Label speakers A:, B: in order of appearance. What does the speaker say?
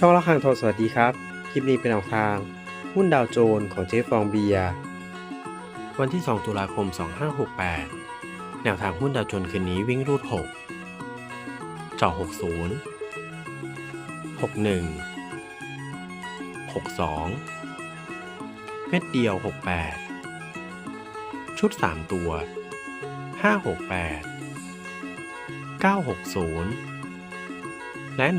A: ช่องละครังทองสวัสดีครับ คลิปนี้เป็นแนวทาง หุ้นดาวโจนส์ของเจ๊ฟองเบียวันที่ 2 ตุลาคม 2568 แนวทางหุ้นดาวโจนส์คืนนี้วิ่งรูด 6 เจาะ60 61 62 เม็ดเดียว 68 ชุด 3 ตัว 568 960 และ 162